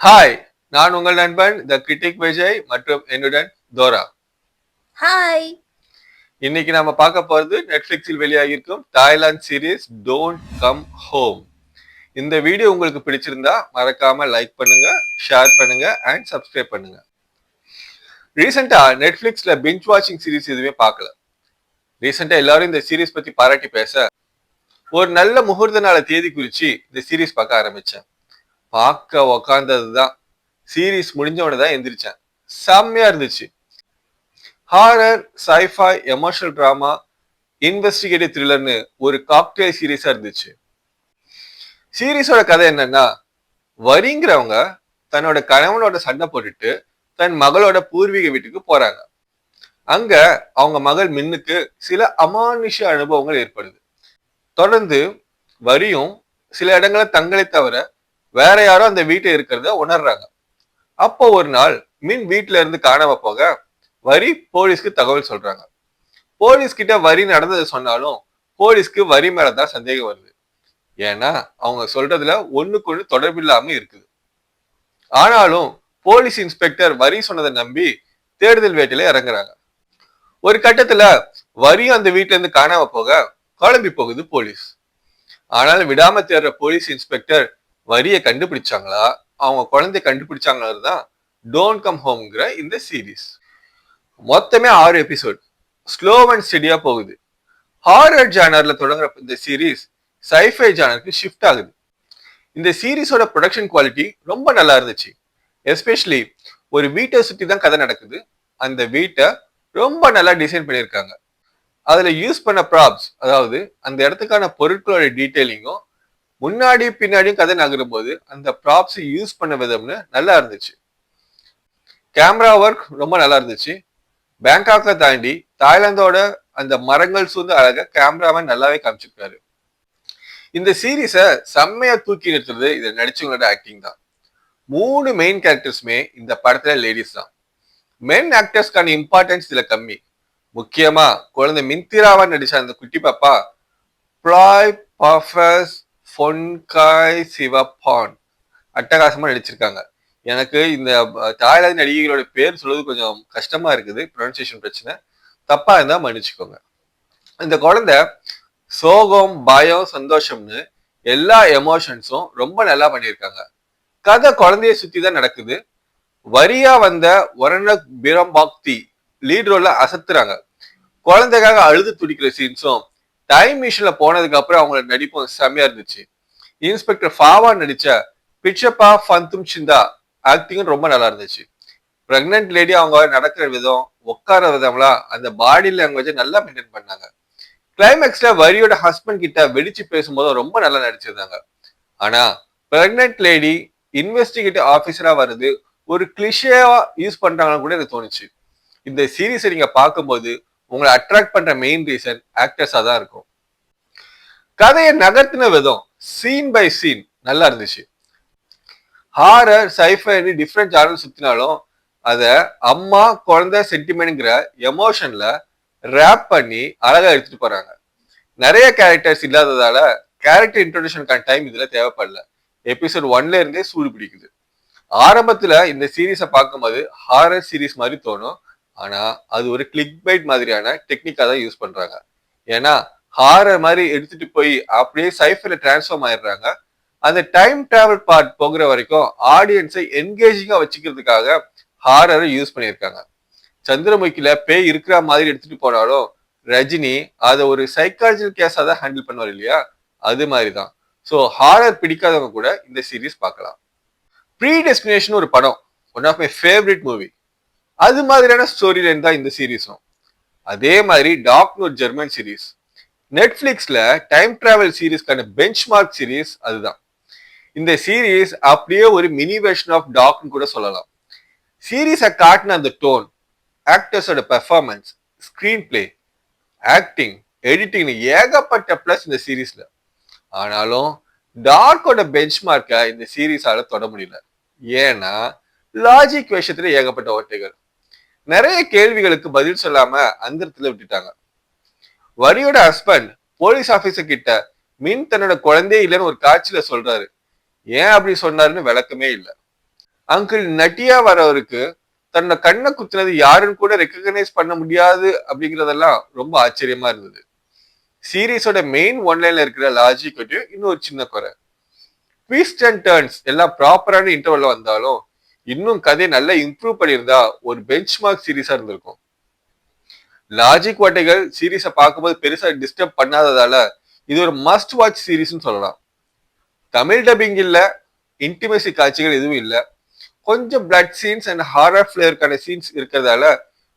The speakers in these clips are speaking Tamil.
ஹாய் நான் உங்கள் நண்பன் த கிரிட்டிக் விஜய் மற்றும் என்னுடன் தோரா. ஹாய் இன்னைக்கு நாம பார்க்க போறது நெட்ஃபிளிக்ஸில் வெளியாகியிருக்கும் Thailand series don't come home இந்த வீடியோ உங்களுக்கு பிடிச்சிருந்தா மறக்காம லைக் பண்ணுங்க ஷேர் பண்ணுங்க அண்ட் சப்ஸ்கிரைப் பண்ணுங்க. ரீசெண்டா நெட்ஃபிளிக்ஸ்ல பிஞ்ச் வாட்சிங் சீரிஸ் எதுவுமே பார்க்கல. ரீசெண்டா எல்லாரும் இந்த சீரிஸ் பத்தி பாராட்டி பேச ஒரு நல்ல முகூர்த்த நாள தேதி குறிச்சு இந்த சீரிஸ் பார்க்க ஆரம்பிச்சேன். பார்க்க உக்காந்தது தான் சீரீஸ் முடிஞ்ச உடனே தான் எந்திரிச்சேன். செம்மையா இருந்துச்சு. Horror sci-fi emotional drama investigative த்ரில்லர்னு ஒரு காக்டெயில் சீரீஸா இருந்துச்சு. சீரீஸோட கதை என்னன்னா வரிங்கிறவங்க தன்னோட கணவனோட சண்டை போட்டுட்டு தன் மகளோட பூர்வீக வீட்டுக்கு போறாங்க. அங்க அவங்க மகள் மின்னுக்கு சில அமானுஷ அனுபவங்கள் ஏற்படுது. தொடர்ந்து வரியும் சில இடங்களை தங்களை தவிர வேற யாரோ அந்த வீட்டை இருக்கிறத உணர்றாங்க. அப்போ ஒரு நாள் மின் வீட்டுல இருந்து காணாம போக வரி போலீஸ்க்கு தகவல் சொல்றாங்க. போலீஸ் கிட்ட வரி நடந்ததை சொன்னாலும் போலீஸ்க்கு வரி மேலதான் சந்தேகம் வருது. ஏன்னா அவங்க சொல்றதுல ஒண்ணுக்கு ஒண்ணு தொடர்பு இல்லாம இருக்குது. ஆனாலும் போலீஸ் இன்ஸ்பெக்டர் வரி சொன்னதை நம்பி தேடுதல் வேட்டையில இறங்குறாங்க. ஒரு கட்டத்துல வரியும் அந்த வீட்டுல இருந்து காணாம போக குழம்பி போகுது போலீஸ். ஆனாலும் விடாம தேடுற போலீஸ் இன்ஸ்பெக்டர் வரியை கண்டுபிடிச்சாங்களா? அவங்க குழந்தைய கண்டுபிடிச்சாங்களா தான் டோன்ட் கம் ஹோம்ங்கிற இந்த சீரீஸ் மொத்தமே ஆறு எபிசோட் ஸ்லோ அண்ட் ஸ்டெடியா போகுது. ஹாரர் ஜானர்ல தொடங்குற இந்த சீரீஸ் சைஃபை ஜானருக்கு ஷிஃப்ட் ஆகுது. இந்த சீரீஸோட ப்ரொடக்ஷன் குவாலிட்டி ரொம்ப நல்லா இருந்துச்சு. எஸ்பெஷலி ஒரு வீட்டை சுற்றி தான் கதை நடக்குது. அந்த வீட்டை ரொம்ப நல்லா டிசைன் பண்ணியிருக்காங்க. அதில் யூஸ் பண்ண ப்ராப்ஸ் அதாவது அந்த இடத்துக்கான பொருட்களோட டீட்டெயிலிங்கும் முன்னாடி பின்னாடியும் கதை நகரும் போது அந்த ப்ராப்ஸை யூஸ் பண்ண விதம்னு நல்லா இருந்துச்சு. கேமரா ஒர்க் ரொம்ப நல்லா இருந்துச்சு. பேங்காக்கை தாண்டி தாய்லாந்தோட அந்த மரங்கள் சூழ்ந்த அழக கேமராமேன் நல்லாவே காமிச்சிருக்காரு. இந்த சீரீஸை செம்மையா தூக்கி நிறுத்துறது இதை நடிச்சவங்களோட ஆக்டிங் தான். மூணு மெயின் கேரக்டர்ஸுமே இந்த படத்துல லேடிஸ் தான். மென் ஆக்டர்ஸ்க்கான இம்பார்ட்டன்ஸ் இதுல கம்மி. முக்கியமா குழந்தை மின்திராவா நடிச்ச அந்த குட்டி பாப்பா ப்ளாய் பஃபஸ் பொன்காய் சிவப்பான். அட்டகாசமா நடிச்சிருக்காங்க. எனக்கு இந்த தாய்லாந்து நடிகைகளோட பேர் சொல்றது கொஞ்சம் கஷ்டமா இருக்குது ப்ரொனன்சியேஷன் பிரச்சனை. தப்பா இருந்தா மன்னிச்சுக்கோங்க. இந்த குழந்தை சோகம் பயம் சந்தோஷம்னு எல்லா எமோஷன்ஸும் ரொம்ப நல்லா பண்ணியிருக்காங்க. கதை குழந்தைய சுத்தி தான் நடக்குது. வரியா வந்த ஒரண பிரம்பாக்தி லீட் ரோல்ல அசத்துறாங்க. குழந்தைக்காக அழுது துடிக்கிற சீன்ஸும் டைம் மிஷின்ல போனதுக்கு அப்புறம் அவங்களோட நடிப்பும் செம்மையா இருந்துச்சு. இன்ஸ்பெக்டர் ஃபாவா நடிச்ச பிச்சப்பா ஃபந்தும் சிந்தா ஆக்டிங்கும் ரொம்ப நல்லா இருந்துச்சு. பிரெக்னென்ட் லேடி அவங்க நடக்கிற விதம் உட்கார விதம்லாம் அந்த பாடி லாங்குவேஜை நல்லா மெயின்டைன் பண்ணாங்க. கிளைமேக்ஸ்ல வரியோட ஹஸ்பண்ட் கிட்ட வெடிச்சு பேசும்போது ரொம்ப நல்லா நடிச்சிருந்தாங்க. ஆனா பிரெக்னென்ட் லேடி இன்வெஸ்டிகேட்டிவ் ஆஃபீஸரா வருது ஒரு கிளிஷேவா யூஸ் பண்றாங்கன்னு கூட எனக்கு தோணுச்சு. இந்த சீரீஸை நீங்க பார்க்கும்போது உங்களை அட்ராக்ட் பண்ற மெயின் ரீசன் ஆக்டர்ஸா தான் இருக்கும். கதையை நகர்த்தின விதம் சீன் பை சீன் நல்லா இருந்துச்சு. ஹாரர் சைஃபைன்னு டிஃப்ரெண்ட் ஜானல் சுத்தினாலும் அதை அம்மா குழந்தை சென்டிமெண்ட்ங்கிற எமோஷன்ல ரேப் பண்ணி அழகா எடுத்துட்டு போறாங்க. நிறைய கேரக்டர்ஸ் இல்லாததால கேரக்டர் இன்ட்ரோடியூஷனுக்கான டைம் இதுல தேவைப்படல. எபிசோட் ஒன்ல இருந்தே சூடு பிடிக்குது. ஆரம்பத்துல இந்த சீரீஸை பார்க்கும்போது ஹாரர் சீரீஸ் மாதிரி தோணும். ஆனால் அது ஒரு கிளிக் பைட் மாதிரியான டெக்னிக்காக தான் யூஸ் பண்ணுறாங்க ஏன்னா ஹாரர் மாதிரி எடுத்துட்டு போய் அப்படியே சைஃபில் டிரான்ஸ்ஃபார்ம் ஆயிடுறாங்க. அந்த டைம் டிராவல் பார்ட் போகிற வரைக்கும் ஆடியன்ஸை என்கேஜிங்காக வச்சுக்கிறதுக்காக ஹாரரை யூஸ் பண்ணியிருக்காங்க. சந்திரமுகியில் பேய் இருக்கிற மாதிரி எடுத்துட்டு போனாலும் ரஜினி அதை ஒரு சைக்காலஜிக்கல் கேஸாக தான் ஹேண்டில் பண்ணுவார் இல்லையா? அது மாதிரி தான். ஸோ ஹாரர் பிடிக்காதவங்க கூட இந்த சீரீஸ் பார்க்கலாம். ப்ரீ டெஸ்டினேஷன் ஒரு படம் one of my favourite movie அது மாதிரியான ஸ்டோரி லைன் தான் இந்த சீரீஸும் அதே மாதிரி டாக் நோட் ஜெர்மன் சீரீஸ் நெட்ஃபிளிக்ஸ்ல டைம் டிராவல் சீரீஸ்க்கான பெஞ்ச் மார்க் சீரீஸ் அதுதான். இந்த சீரீஸ் அப்படியே ஒரு மினி வெர்ஷன் ஆஃப் டாக்னு கூட சொல்லலாம். சீரீஸை காட்டின அந்த டோன் ஆக்டர்ஸோட பெர்ஃபார்மன்ஸ் ஸ்க்ரீன் பிளே ஆக்டிங் எடிட்டிங்னு ஏகப்பட்ட ப்ளஸ் இந்த சீரீஸில் ஆனாலும் டார்க்கோட பெஞ்ச் மார்க்கை இந்த சீரீஸால தொட முடியல. ஏன்னா லாஜிக் விஷயத்துல ஏகப்பட்ட ஓட்டைகள். நிறைய கேள்விகளுக்கு பதில் சொல்லாம அந்த இடத்துல விட்டுட்டாங்க. வரியோட ஹஸ்பண்ட் போலீஸ் ஆபீசர் கிட்ட மின் தன்னோட குழந்தையே இல்லைன்னு ஒரு காட்சியில சொல்றாரு. ஏன் அப்படி சொன்னாருன்னு விளக்கமே இல்லை. அங்கிள் நட்டியா வரவருக்கு தன்னை கண்ணை குத்துனது யாருன்னு கூட ரெக்கக்னைஸ் பண்ண முடியாது அப்படிங்கிறதெல்லாம் ரொம்ப ஆச்சரியமா இருந்தது. சீரீஸோட மெயின் ஒன்லைன்ல இருக்கிற லாஜிக் வச்சு இன்னும் ஒரு சின்ன குறை. ட்விஸ்ட் அண்ட் டேர்ன்ஸ் எல்லாம் ப்ராப்பரான இன்டர்வல்ல வந்தாலும் இன்னும் கதை நல்லா இம்ப்ரூவ் பண்ணியிருந்தா ஒரு பெஞ்ச் மார்க் சீரீஸா இருந்திருக்கும். லாஜிக் வாட்டைகள் சீரீஸை பார்க்கும்போது பெருசா டிஸ்டர்ப் பண்ணாததால இது ஒரு மஸ்ட் வாட்ச் சீரீஸ்னு சொல்லலாம். தமிழ் டப்பிங் இல்லை இன்டிமேசி காட்சிகள் எதுவும் இல்லை. கொஞ்சம் பிளட் சீன்ஸ் அண்ட் ஹாரர் ஃபிளேவருக்கான சீன்ஸ் இருக்கிறதால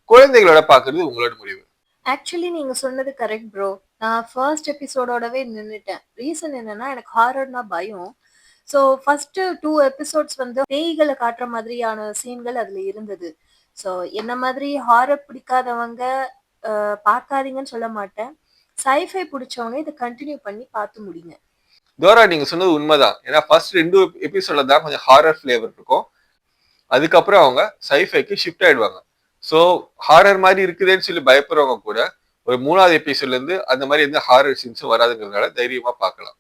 குழந்தைகளோட பார்க்கறது உங்களோட முடிவு. ஆக்சுவலி நீங்க சொன்னது கரெக்ட் ப்ரோ நான் ஃபர்ஸ்ட் எபிசோடோடவே நின்றுட்டேன் ரீசன் என்னன்னா எனக்கு ஹாரர்னா பயம். ஸோ ஃபர்ஸ்ட் டூ எபிசோட்ஸ் வந்து பேய்களை காட்டுற மாதிரியான சீன்கள் அதுல இருந்தது. ஸோ என்ன மாதிரி ஹாரர் பிடிக்காதவங்க பார்க்காதீங்கன்னு சொல்ல மாட்டேன். சைஃபை பிடிச்சவங்க இதை கண்டினியூ பண்ணி பார்த்து முடிங்க. தோரா நீங்க சொன்னது உண்மைதான். ஏன்னா ஃபர்ஸ்ட் ரெண்டு எபிசோட்ல தான் கொஞ்சம் ஹாரர் ஃபிளேவர் இருக்கும். அதுக்கப்புறம் அவங்க சைஃபைக்கு ஷிஃப்ட் ஆயிடுவாங்க. ஸோ ஹாரர் மாதிரி இருக்குதேன்னு சொல்லி பயப்படுறவங்க கூட ஒரு மூணாவது எபிசோட்ல இருந்து அந்த மாதிரி எந்த ஹாரர் சீன்ஸும் வராதுங்கிறதுனால தைரியமா பார்க்கலாம்.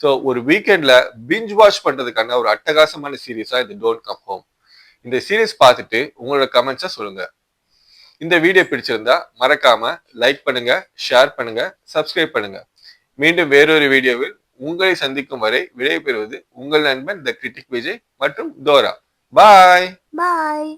ஸோ ஒரு வீக்கெண்ட்ல பிஞ்ச் வாட்ச் பண்றதுக்கான ஒரு அட்டகாசமான சீரீஸா இந்த டோன்ட் கம் ஹோம் இந்த சீரீஸ் பார்த்துட்டு உங்களோட கமெண்ட்ஸை சொல்லுங்க. இந்த வீடியோ பிடிச்சிருந்தா மறக்காம லைக் பண்ணுங்க ஷேர் பண்ணுங்க சப்ஸ்கிரைப் பண்ணுங்க. மீண்டும் வேறொரு வீடியோவில் உங்களை சந்திக்கும் வரை விடைபெறுவது உங்கள் நண்பன் த கிரிட்டிக் விஜய் மற்றும் தோரா பாய் பாய்